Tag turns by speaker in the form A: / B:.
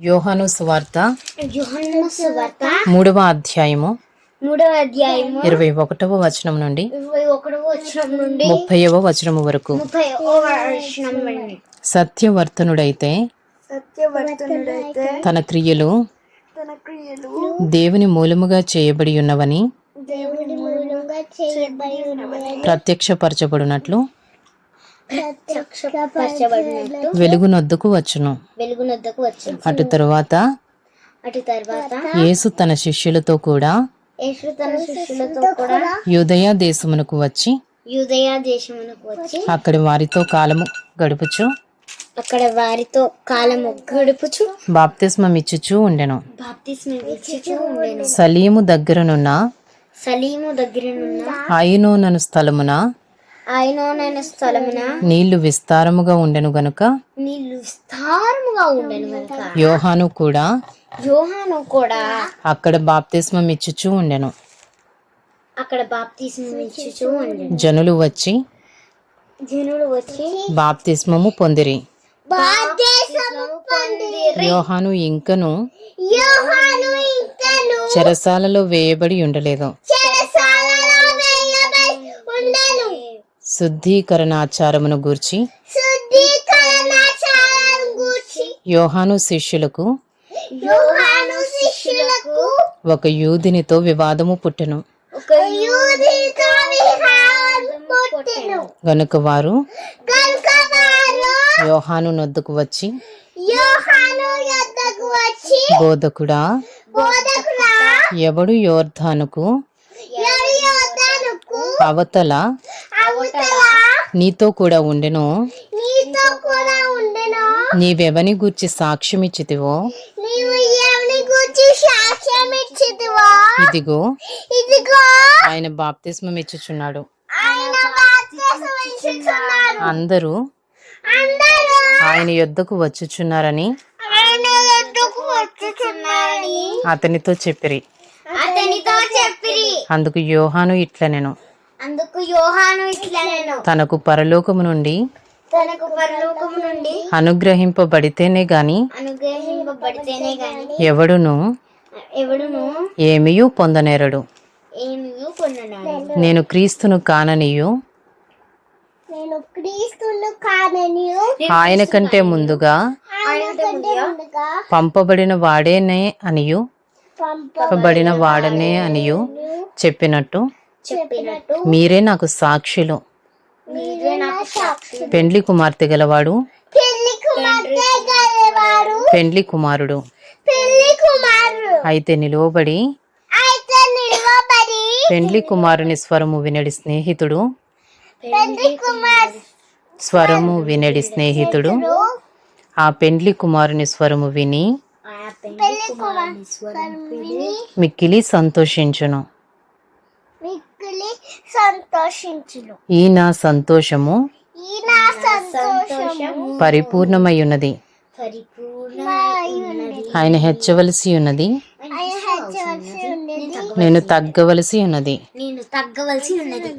A: యోహాను సువార్త మూడవ అధ్యాయము
B: మూడవ అధ్యాయము
A: ఇరవై ఒకటవ వచనం నుండి
B: నుండి
A: ముప్పైవ వచనము వరకు. సత్యవర్తనుడైతే తన క్రియలు దేవుని మూలముగా చేయబడి ఉన్నవని ప్రత్యక్షపరచబడినట్లు
B: ప్రత్యక్షపరచబడినట్టు
A: వెలుగునొద్దుకు వచ్చును.
B: వెలుగునొద్దకు వచ్చింది
A: అటు తరువాత
B: అటు తర్వాత
A: యేసు తన శిష్యులతో కూడా
B: యేసు తన శిష్యులతో కూడా
A: యూదయ దేశమునకు వచ్చి
B: యూదయ దేశమునకు వచ్చి
A: అక్కడి వారితో కాలము గడుపుచు
B: అక్కడ వారితో కాలము గడుపుచు
A: బాప్తిస్మమిచ్చుచూ ఉండెను.
B: బాప్తిస్మ ఇచ్చుచూ ఉండెను.
A: సలీము దగ్గరనున్న
B: సలీము దగ్గరనున్న
A: ఐనోనను స్థలమున
B: ఆయనోనైన స్థలమున?
A: నీళ్ళు విస్తారముగా ఉండెను గనుక?
B: నీళ్ళు విస్తారముగా ఉండెను కనుక
A: యోహాను కూడా?
B: యోహాను కూడా.
A: అక్కడ బాప్తిస్మం ఇచ్చుచూ ఉండెను.
B: అక్కడ బాప్తిస్మ ఇచ్చుచూ ఉండెను.
A: జనులు వచ్చి
B: జనులు వచ్చి
A: బాప్తిస్మము పొందిరి.
B: బాప్తిస్మము పొందిరి.
A: యోహాను ఇంకను
B: యోహాను ఇంకను
A: చెరసాలలో వేయబడి ఉండలేదు
B: చెరసాలలో వేయబడి ఉండెను
A: శుద్ధీకరణాచారమును గూర్చి యోహాను శిష్యులకు ఒక యూదినితో వివాదము పుట్టెను. గనుక వారు యోహాను నొద్దకు వచ్చి బోధకుడా ఎవడు యోర్ధానుకు అవతల నీతో కూడా ఉండెను. నీవెవని గూర్చి
B: సాక్ష్యం ఇచ్చితివో?
A: ఇదిగో.
B: ఇదిగో.
A: ఆయన బాప్తిస్మం ఇచ్చుచున్నాడు. అందరూ ఆయన యొద్దకు వచ్చుచున్నారని అతనితో చెప్పిరి.
B: అతనితో చెప్పిరి.
A: అందుకు యోహాను ఇట్లనెను.
B: అందుకు యోహాను ఇట్లా నేను
A: తనకు పరలోకము నుండి
B: తనకు పరలోకము నుండి
A: అనుగ్రహింపబడితేనే గాని
B: అనుగ్రహింపబడితేనే గాని
A: ఎవడును?
B: ఎవడును?
A: ఏమియూ పొందనేరడు.
B: ఏమీ పొందనాడు
A: నేను క్రీస్తును కాననియు?
B: నేను క్రీస్తును కానని
A: ఆయన కంటే ముందుగా
B: ఆయన కంటే ముందుగా
A: పంపబడిన వాడేనే అనియు? పంపబడిన వాడనే అనియు? చెప్పినట్టు
B: చెప్పినట్టు
A: మీరే నాకు సాక్షులు. పెండ్లి కుమార్తె గలవాడు. పెండ్లి కుమారుడు. అయితే నిలువబడి పెండ్లి కుమారుని స్వరము వినడి స్నేహితుడు. స్వరము వినడి స్నేహితుడు. ఆ పెండ్లి కుమారుని స్వరము విని మిక్కిలి సంతోషించును.
B: సంతోషించును.
A: ఈ నా సంతోషము
B: ఈ నా సంతోషము
A: పరిపూర్ణమై ఉన్నది
B: పరిపూర్ణమైనది
A: ఆయన హెచ్చవలసి ఉన్నది
B: ఆయన హెచ్చవలసి ఉన్నది
A: నేను తగ్గవలసి ఉన్నది
B: నేను తగ్గవలసి ఉన్నది